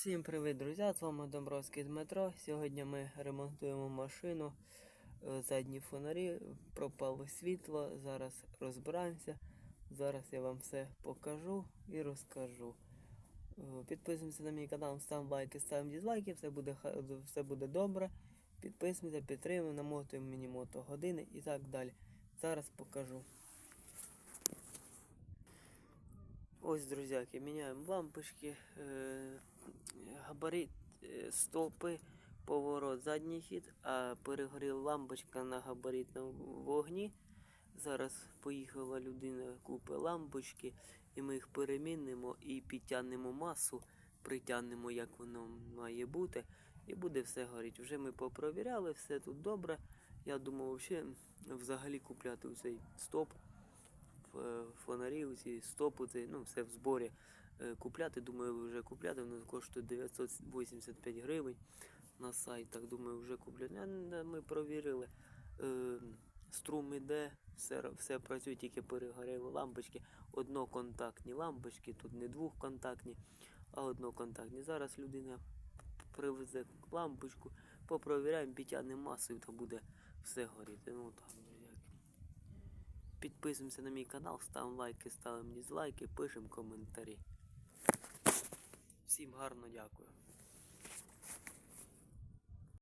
Всім привіт, друзі! З вами Домбровський Дмитро. Сьогодні ми ремонтуємо машину. Е, Задні фонарі, пропало світло. Зараз розбираємося. Зараз я вам все покажу і розкажу. Е, Підписуємося на мій канал, ставимо лайки, ставимо дізлайки, все буде, все буде добре. Підписуємося, підтримуємо, намотуємо мені мото години і так далі. Зараз покажу. Ось, друзяки, міняємо лампочки, е, габарит, е, стовпи, поворот, задній хід, а перегоріла лампочка на габаритному вогні. Зараз поїхала людина, купить лампочки, і ми їх перемінимо і підтягнемо масу, притягнемо, як воно має бути, і буде все горіти. Вже ми попровіряли, все тут добре. Я думав, взагалі, купляти цей стоп фонарі, ці стопи, ну, все в зборі е, купляти. Думаю, вже купляти. Воно коштує 985 гривень на сайтах. Думаю, вже купляти. Ми провірили. Е, Струм іде, все, все працює, тільки перегоріли лампочки. Одноконтактні лампочки, тут не двохконтактні, а одноконтактні. Зараз людина привезе лампочку, попровіряємо, підтягнемо масу і то буде все горіти. Ну так. Підписуємося на мій канал, ставимо лайки, ставимо дізлайки, пишемо коментарі. Всім гарно дякую.